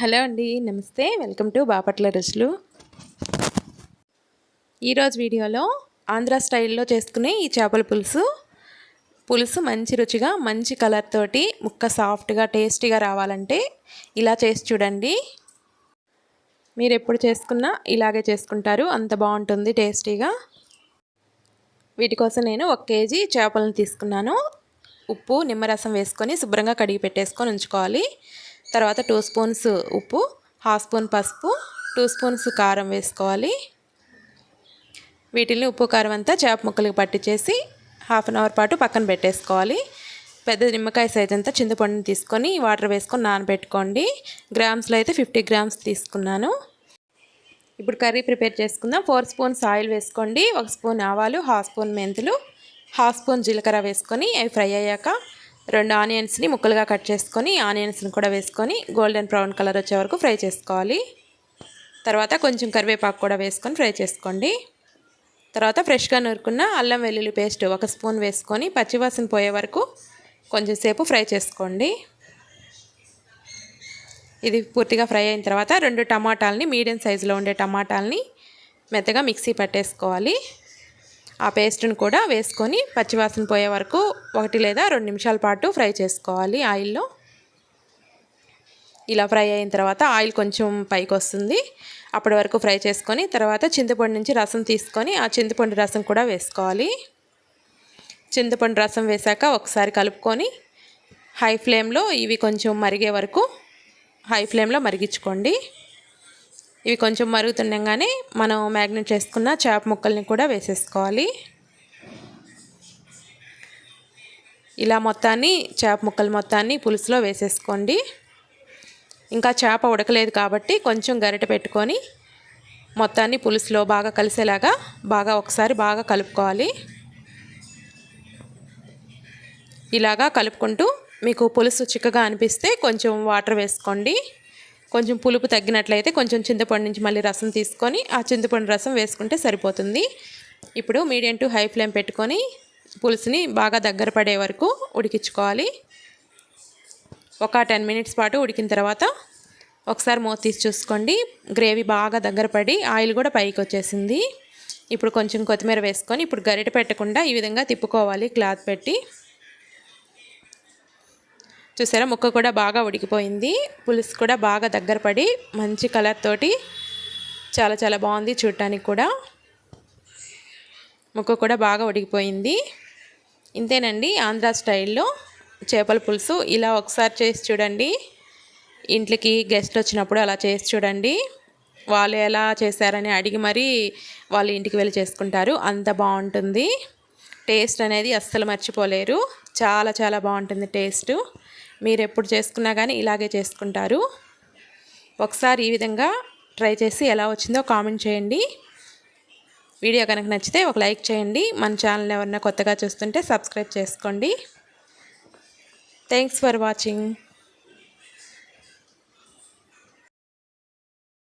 Hello అండి నమస్తే. Welcome to Bapatla రుచులు. ఈరోజు వీడియోలో ఆంధ్ర స్టైల్లో చేసుకునే ఈ చేపల పులుసు. పులుసు మంచి రుచిగా మంచి కలర్ తోటి ముక్క సాఫ్ట్గా టేస్టీగా రావాలంటే ఇలా చేసి చూడండి. మీరు ఎప్పుడు చేసుకున్నా ఇలాగే చేసుకుంటారు. అంత బాగుంటుంది టేస్టీగా. వీటి కోసం నేను ఒక కేజీ చేపలను తీసుకున్నాను. ఉప్పు నిమ్మరసం వేసుకొని శుభ్రంగా కడిగి పెట్టేసుకొని ఉంచుకోవాలి. తర్వాత టూ స్పూన్స్ ఉప్పు హాఫ్ స్పూన్ పసుపు టూ స్పూన్స్ కారం వేసుకోవాలి. వీటిని ఉప్పు కారం అంతా చేప ముక్కలకి పట్టించేసి హాఫ్ అన్ అవర్ పాటు పక్కన పెట్టేసుకోవాలి. పెద్ద నిమ్మకాయ సైజ్ అంతా చింతపండుని తీసుకొని వాటర్ వేసుకొని నానబెట్టుకోండి. గ్రామ్స్లో అయితే ఫిఫ్టీ గ్రామ్స్ తీసుకున్నాను. ఇప్పుడు కర్రీ ప్రిపేర్ చేసుకుందాం. ఫోర్ స్పూన్స్ ఆయిల్ వేసుకోండి. ఒక స్పూన్ ఆవాలు హాఫ్ స్పూన్ మెంతులు హాఫ్ స్పూన్ జీలకర్ర వేసుకొని అవి ఫ్రై అయ్యాక రెండు ఆనియన్స్ని ముక్కలుగా కట్ చేసుకొని ఆనియన్స్ని కూడా వేసుకొని గోల్డెన్ బ్రౌన్ కలర్ వచ్చే వరకు ఫ్రై చేసుకోవాలి. తర్వాత కొంచెం కరివేపాకు కూడా వేసుకొని ఫ్రై చేసుకోండి. తర్వాత ఫ్రెష్గా నూరుకున్న అల్లం వెల్లుల్లి పేస్ట్ ఒక స్పూన్ వేసుకొని పచ్చివాసన పోయే వరకు కొంచెం సేపు ఫ్రై చేసుకోండి. ఇది పూర్తిగా ఫ్రై అయిన తర్వాత రెండు టమాటాలని మీడియం సైజులో ఉండే టమాటాలని మెత్తగా మిక్సీ పట్టేసుకోవాలి. ఆ పేస్ట్ని కూడా వేసుకొని పచ్చివాసన పోయే వరకు ఒకటి లేదా రెండు నిమిషాల పాటు ఫ్రై చేసుకోవాలి ఆయిల్లో. ఇలా ఫ్రై అయిన తర్వాత ఆయిల్ కొంచెం పైకి వస్తుంది. అప్పటి వరకు ఫ్రై చేసుకొని తర్వాత చింతపండు నుంచి రసం తీసుకొని ఆ చింతపండు రసం కూడా వేసుకోవాలి. చింతపండు రసం వేశాక ఒకసారి కలుపుకొని హై ఫ్లేమ్లో ఇవి కొంచెం మరిగే వరకు హై ఫ్లేమ్లో మరిగించుకోండి. ఇవి కొంచెం మరుగుతుండగానే మనం మ్యాగ్నెట్ చేసుకున్న చేప ముక్కల్ని కూడా వేసేసుకోవాలి. ఇలా మొత్తాన్ని చేప ముక్కలు మొత్తాన్ని పులుసులో వేసేసుకోండి. ఇంకా చేప ఉడకలేదు కాబట్టి కొంచెం గరిట పెట్టుకొని మొత్తాన్ని పులుసులో బాగా కలిసేలాగా బాగా ఒకసారి బాగా కలుపుకోవాలి. ఇలాగా కలుపుకుంటూ మీకు పులుసు చిక్కగా అనిపిస్తే కొంచెం వాటర్ వేసుకోండి. కొంచెం పులుపు తగ్గినట్లయితే కొంచెం చింతపండు నుంచి మళ్ళీ రసం తీసుకొని ఆ చింతపండు రసం వేసుకుంటే సరిపోతుంది. ఇప్పుడు మీడియం టు హై ఫ్లేమ్ పెట్టుకొని పులుసుని బాగా దగ్గర పడే వరకు ఉడికించుకోవాలి. ఒక టెన్ మినిట్స్ పాటు ఉడికిన తర్వాత ఒకసారి మూత తీసి చూసుకోండి. గ్రేవీ బాగా దగ్గర పడి ఆయిల్ కూడా పైకి వచ్చేసింది. ఇప్పుడు కొంచెం కొత్తిమీర వేసుకొని ఇప్పుడు గరిట పెట్టకుండా ఈ విధంగా తిప్పుకోవాలి క్లాత్ పెట్టి. చూసారా? ముక్క కూడా బాగా ఉడికిపోయింది. పులుసు కూడా బాగా దగ్గర పడి మంచి కలర్ తోటి చాలా చాలా బాగుంది చూడటానికి కూడా. ముక్క కూడా బాగా ఉడికిపోయింది. ఇంతేనండి ఆంధ్ర స్టైల్లో చేపల పులుసు. ఇలా ఒకసారి చేసి చూడండి. ఇంట్లోకి గెస్ట్ వచ్చినప్పుడు అలా చేసి చూడండి. వాళ్ళు ఎలా చేశారని అడిగి మరీ వాళ్ళ ఇంటికి వెళ్ళి చేసుకుంటారు. అంత బాగుంటుంది. టేస్ట్ అనేది అస్సలు మర్చిపోలేరు. చాలా చాలా బాగుంటుంది టేస్ట్. మీరు ఎప్పుడు చేసుకున్నా కానీ ఇలాగే చేసుకుంటారు. ఒకసారి ఈ విధంగా ట్రై చేసి ఎలా వచ్చిందో కామెంట్ చేయండి. వీడియో కనుక నచ్చితే ఒక లైక్ చేయండి. మన ఛానల్ ఎవరైనా కొత్తగా చూస్తుంటే సబ్స్క్రైబ్ చేసుకోండి. Thanks for watching.